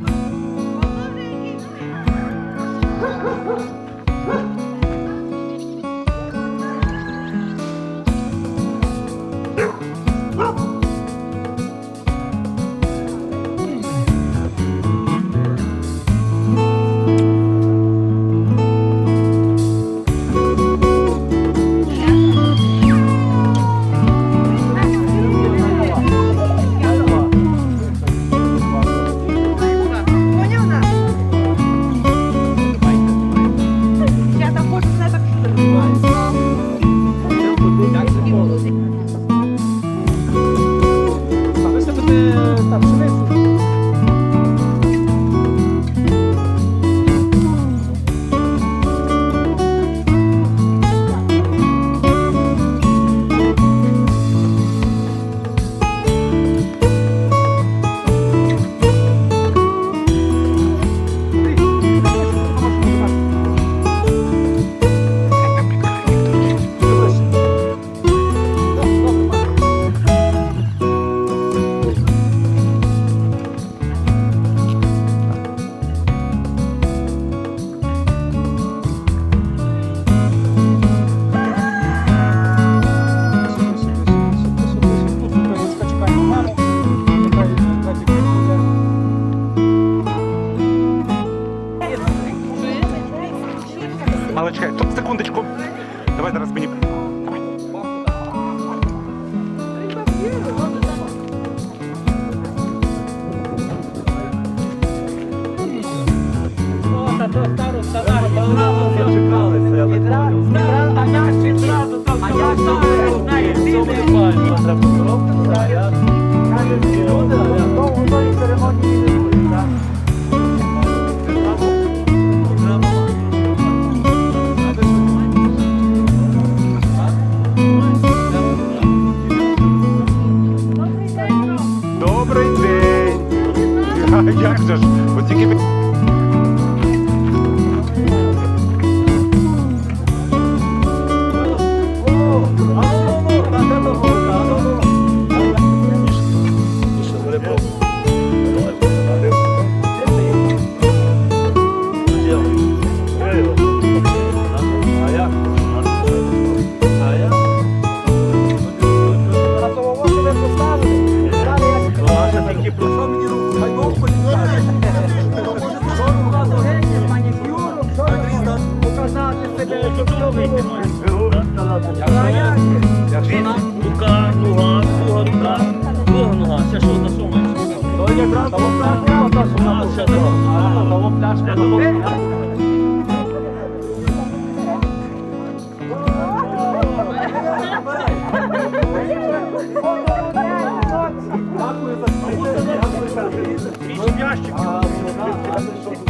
Oh, Але чекай, тут секундочку. Давай зараз мені. Давай. Thank you. як же ж? От тільки Aa,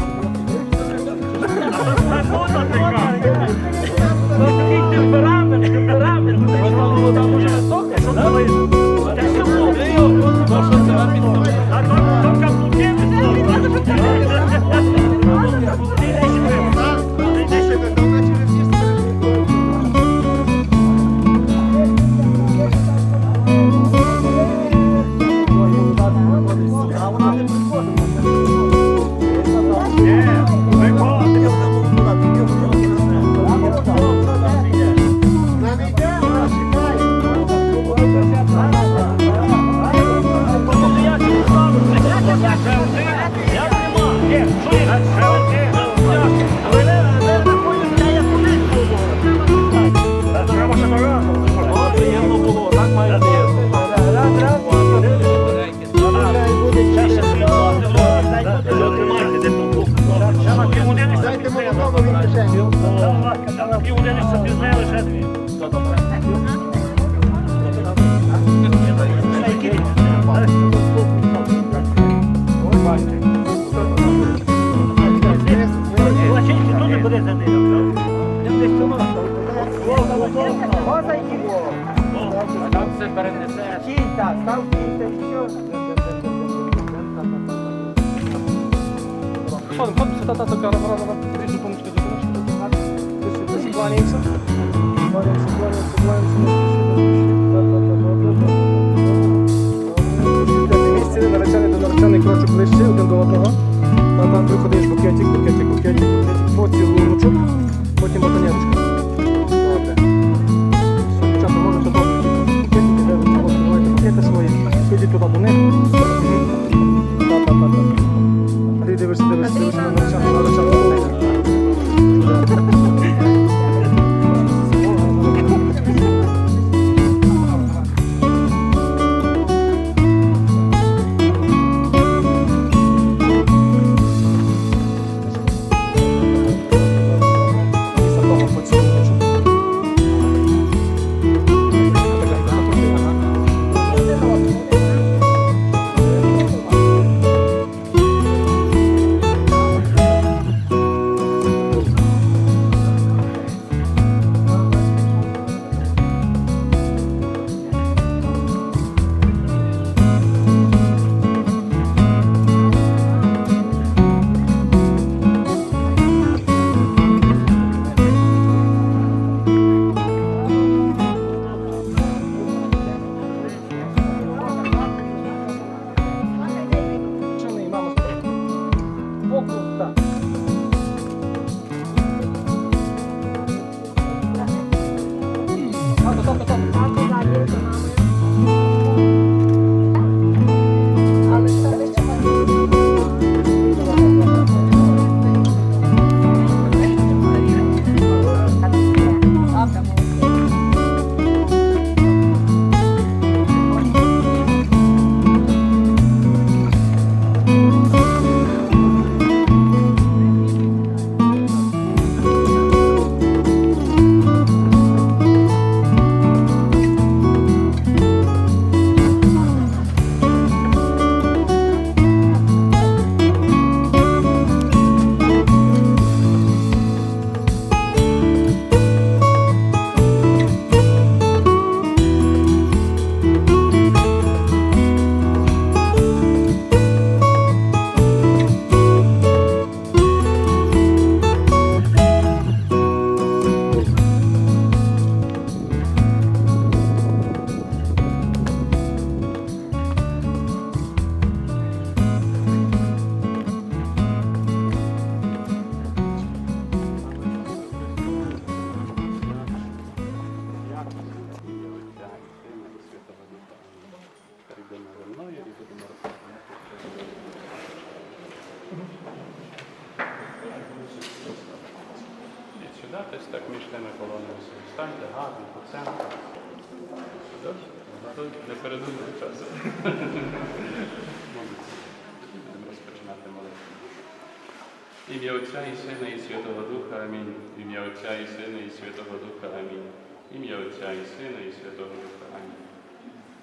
Отця і Сина і Святого Духа. Амінь. Ім'я Отця і Сина і Святого Духа. Амінь. Ім'я Отця і Сина і Святого Духа. Амінь.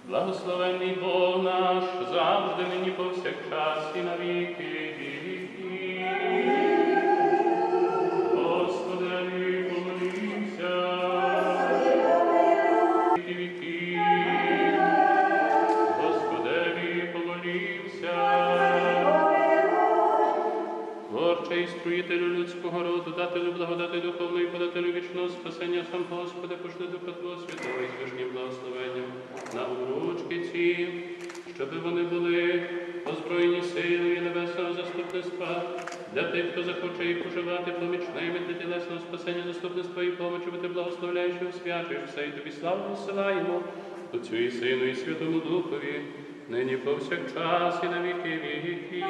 Благословенний Бог наш, завжди нині повсякчас і на благодати духовної, подателю вічного спасення, сам Господи, пошли Духа Твого Святого і звишнім благословенням на обручки ці, щоби вони були озброєні силою небесного заступництва для тих, хто захоче їх поживати помічними для тілесного спасення, заступництва і помочі, бо ти благословляєш і все, і тобі славу посилаємо, Отцю і Сину, і Святому Духові, нині повсякчас і на віки віки.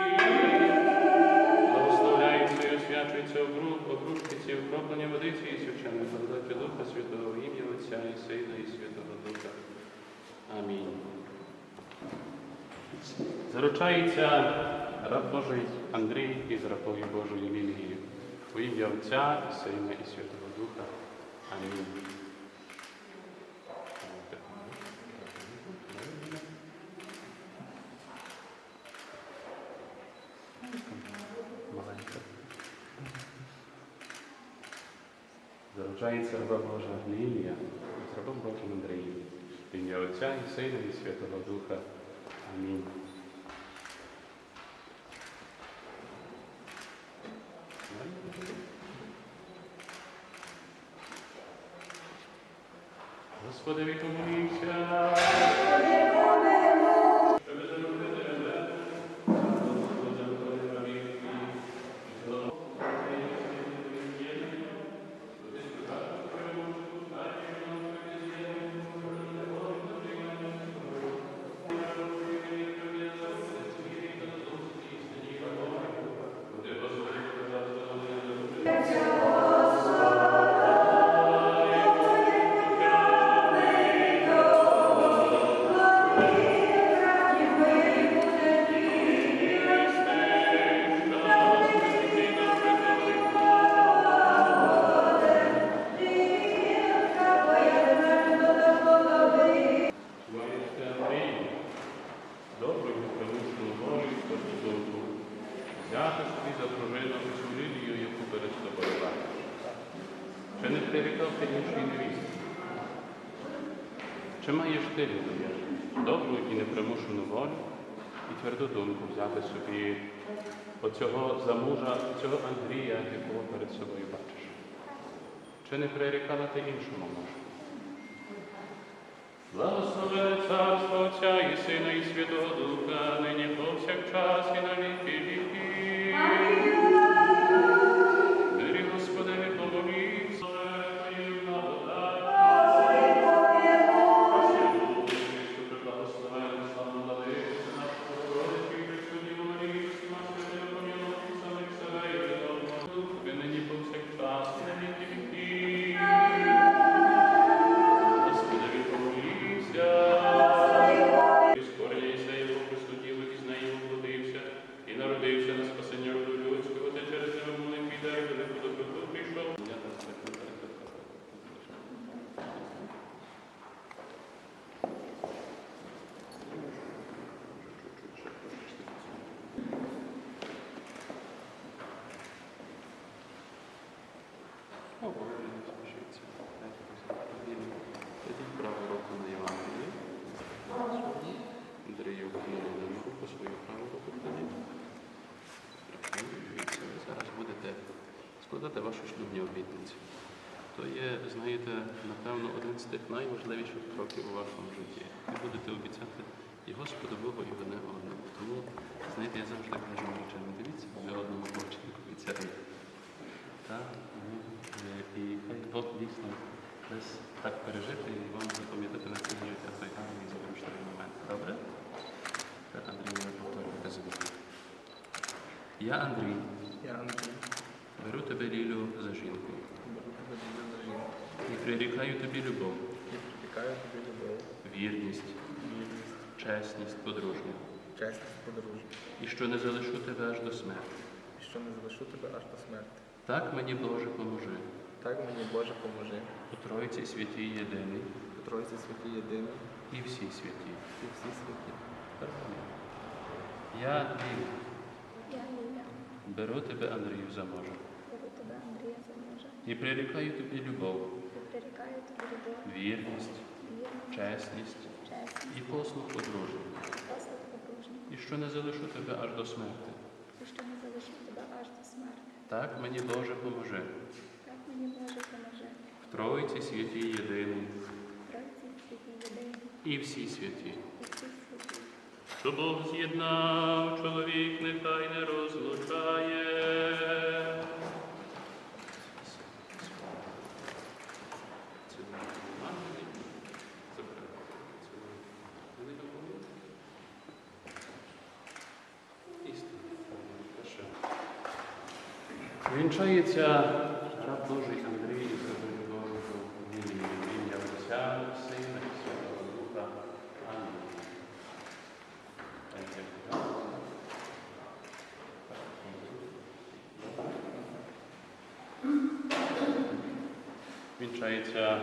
Окроплення водиці і священної благодаті Духа Святого, ім'я Отця і Сина і Святого Духа. Амінь. Заручається раб Божий Андрій із рабою Божою Лілією. У ім'я Отця Сина і Святого Духа. Амінь. З рабом В ім'я Отця і Сина і Святого Духа. Амінь. Господи, помолімся. Ти іншої невісти? Чи маєш ти, Лілія, добру і непримушену волю і тверду думку взяти собі оцього замужа, цього Андрія, якого перед собою бачиш? Чи не прирікала ти іншому може? Благословене царство Отця і Сина і Святого Духа, нині повсякчас і на віки віки. то є, знаєте, напевно, один з тих найважливіших кроків у вашому житті. Ви будете обіцяти і Господу Богу, і одне одному. Тому, знаєте, я завжди кажу мовчанню, дивіться, ви одному бочку обіцяєте. Ну, і хай Бог дійсно десь так пережити і вам запам'ятати на цій життя той гарний зручний момент. Добре? Андрій не повторювати звук. Я Андрій. Я Андрій. Беру тебе, Лілю, за жінку і прирікаю тобі любов, і притікаю тобі любов, вірність, вірність, чесність подружню, чесність подружжя, і що не залишу тебе аж до смерті. і що не залишу тебе аж до смерти. Так мені Боже поможи. Так мені Боже поможи, У Тройці святій єдиний. У Тройці святі єдині і всі святі. і всі святі. Я Ліля, Я Ліля, беру тебе Андрію за мужа беру тебе Андрія за мужа і прирікаю тобі любов, прирікаю тобі любов, вірність, вірність, чесність чесність, і послуг подружню, і що не залишу тебе аж до смерти. і що не залишу тебе аж до смерти. Так мені Боже поможи. Так мені Боже поможи, В Тройці святій єдиний святі святі. і всі святі. Що Бог з'єднав, чоловік нехай не розлучає. Вінчається раб Божий Андрій рабою Божою ім'я Отця, Сина і Святого Духа. Амінь. Вінчається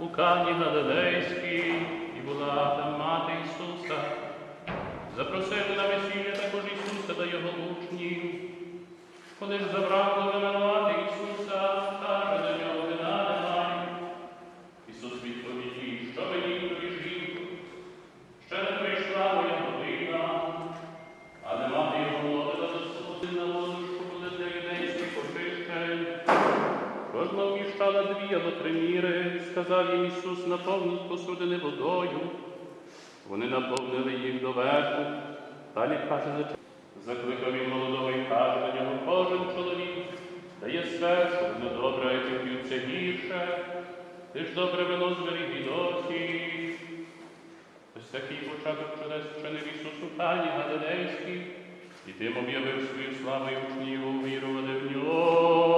у Кані Галилейській, і була там мати Ісуса. Запросили на весілля також Ісуса та його учнів. Коли ж забрав до мати Ісуса, каже до нього вина немає. Ісус відповів що мені тобі? Ще не прийшла моя година, але мати його молода засуди на що були для юдейських очищень. Кожна вміщала дві або три міри, сказав їм Ісус, наповніть посудини водою. Вони наповнили їх доверху, далі каже за Закликав він молодого і каже до нього, кожен чоловік дає спершу вино добре, а ті п'ються гірше. Ти ж добре вино зберіг і досі. Ось такий початок чудес вчинив Ісус у Кані Галилейській, і тим об'явив свою славу і учні його увірували в нього.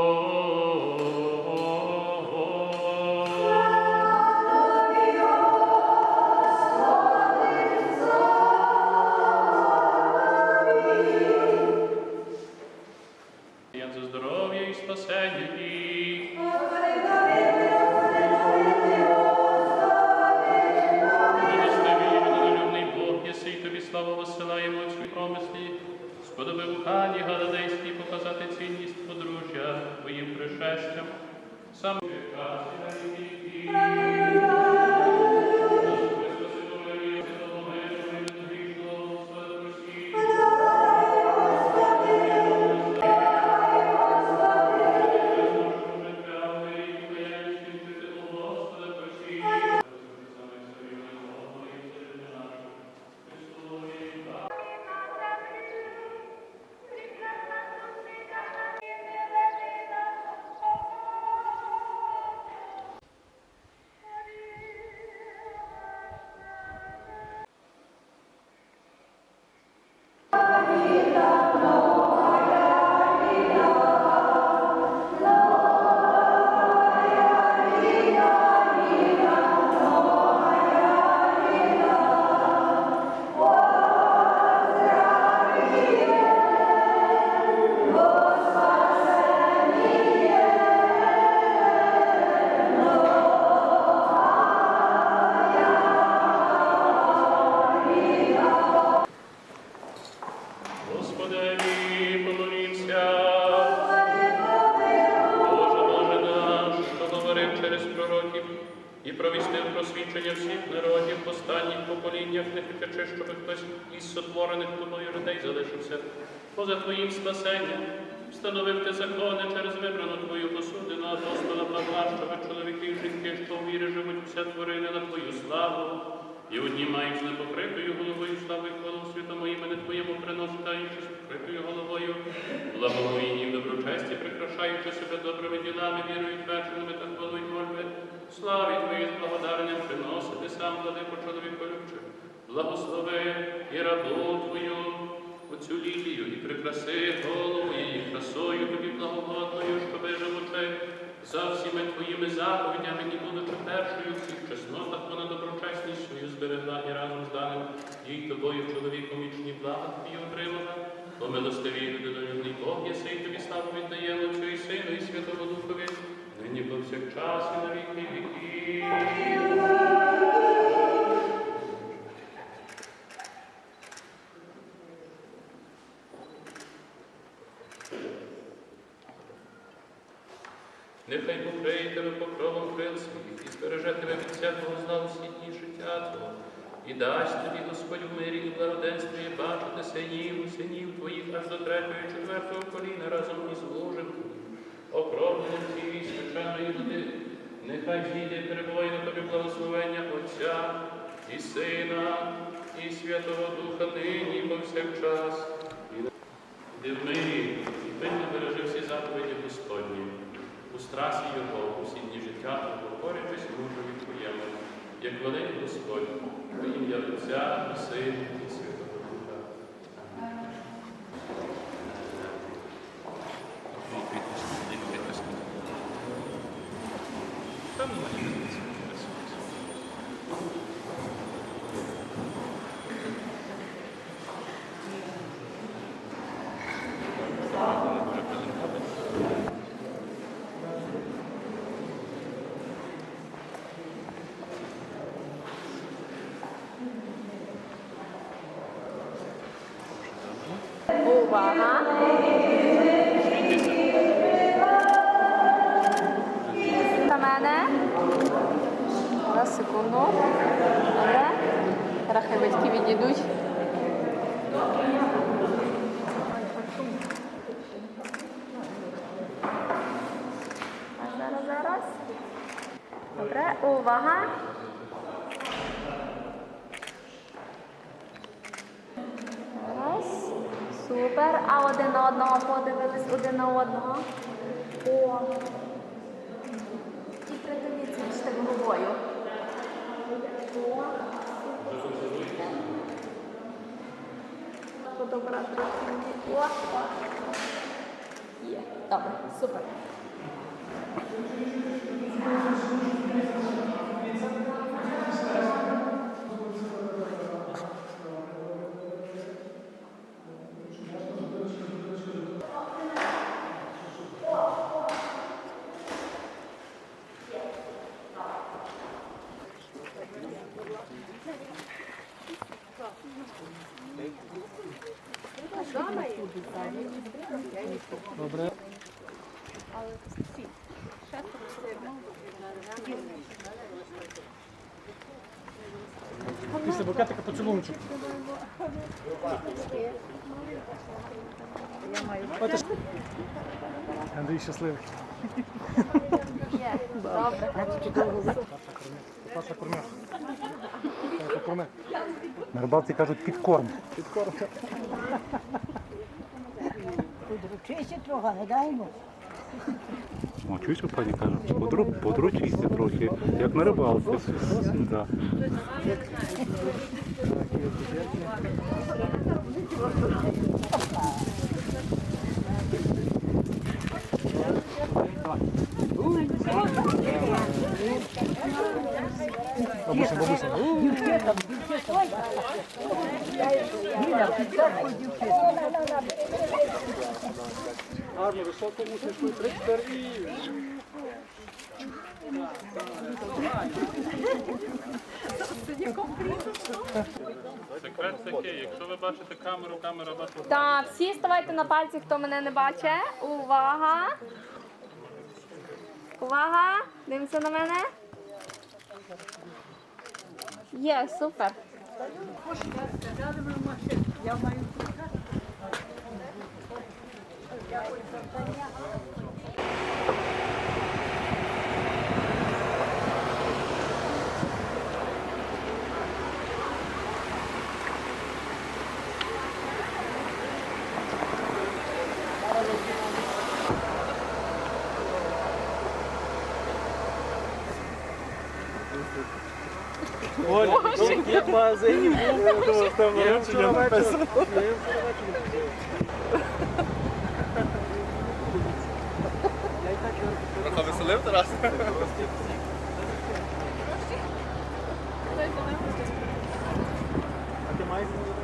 Поза твоїм спасенням встановив ти закони через вибрану твою посудину апостола Павла, щоб чоловіки жінки, що в вірі живуть, все творили на твою славу. І одні мають з непокритою головою слави хвалу святому імені Твоєму приноситаючи з покритою головою, благовійні в доброчесті, прикрашаючи себе добрими ділами, вірою твердженими та хвалою мольби, славі Твої з благодаренням приносити сам владико чоловіко любче. Благослови і рабу Твою, оцю лілію, і прикраси голову її красою тобі благогодною, щоби живучи за всіми твоїми заповідями, і будучи першою в всіх чеснотах, вона доброчесність свою зберегла і разом з даним їй тобою, чоловіком вічні блага твої отримала. Бо милостиві людинолюбний Бог єси, тобі славу віддаємо Отцю і Сину, і Святому Духові, нині повсякчас і на віки віків. Нехай покриє тебе покровом крил своїх і збереже тебе від всякого зла усі дні життя Твого. І дасть тобі Господь в мирі і благоденстві бачити синів, синів твоїх аж до третього і четвертого коліна разом із твоїм, окропленим цієї священної води. Нехай зійде і перебуває на тобі благословення Отця і Сина, і Святого Духа нині повсякчас. І в мирі і пильно бережи всі заповіді Господні, у страсі Його, усі дні життя, Твого, борючись мужові Твоєму, як великий Господь, во ім'я Отця Сина і Святого Духа. Там немає. Увага! На мене. На секунду. Добре. Рахи батьки відійдуть. Зараз, зараз. Добре, увага. А один на одного подивились один на одного. О. І придивіться між головою. О. О, о. Є. Добре, супер. Добре. Після букетика поцілунчик. Бачиш? Андрій щасливий. Добре. На рибалці кажуть підкорм. Підкорм. Подручися трохи, не дай йому. О, пані каже, подручися трохи, як на рибалці. Да. Бабуся, бабуся. Ніна, підказку дівчина. Гарно, високо мусиш тут 34 і... Секрет такий, якщо ви бачите камеру, камера бачить. Так, всі ставайте на пальці, хто мене не бачить. Увага! Увага! Дивимося на мене. Є, супер. Як в магазині був, я вчора написано. Трохи веселив Тарас? А ти маєш золото? Ого-го!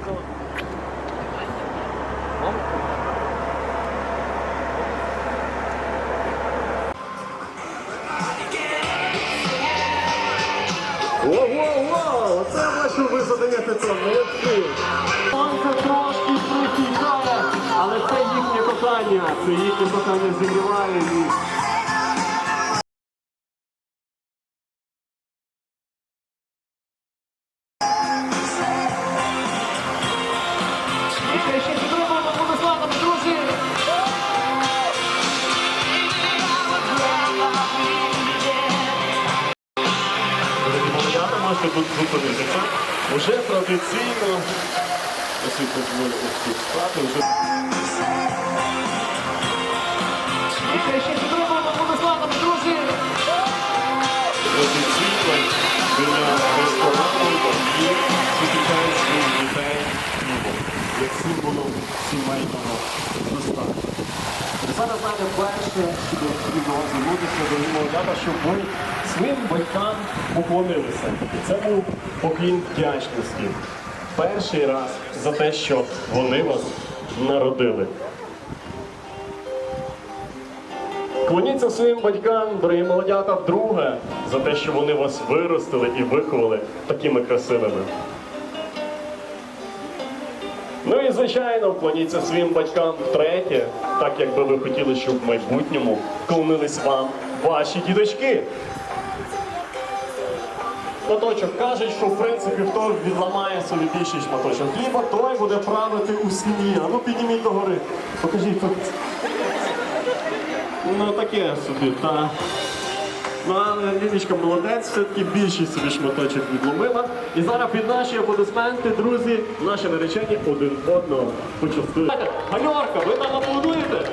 Молодята, можете тут зупинитися. Уже традиційно, ось тут стати, вже... І ще підтримуємо Владиславом, друзі! Традиційно біля як символом сімейного достатку. Зараз знаєте, перше, що потрібно вам звернутися, дорогі молодята, щоб ви своїм батькам поклонилися. Це був поклін вдячності. Перший раз за те, що вони вас народили. Клоніться своїм батькам, дорогі молодята, вдруге, за те, що вони вас виростили і виховали такими красивими. Ну і звичайно, вклоніться своїм батькам втретє, так як би ви хотіли, щоб в майбутньому вклонились вам ваші діточки. Шматочок кажуть, що в принципі хто відламає собі більший шматочок хліба, той буде правити у сім'ї. А ну підніміть догори. Покажіть Ну таке собі, та. Ну, але Лінічка молодець, все-таки більшість собі шматочок відломила. І зараз під наші аплодисменти, друзі, наші наречені один одного почастують. Гальорка, ви нам аплодуєте?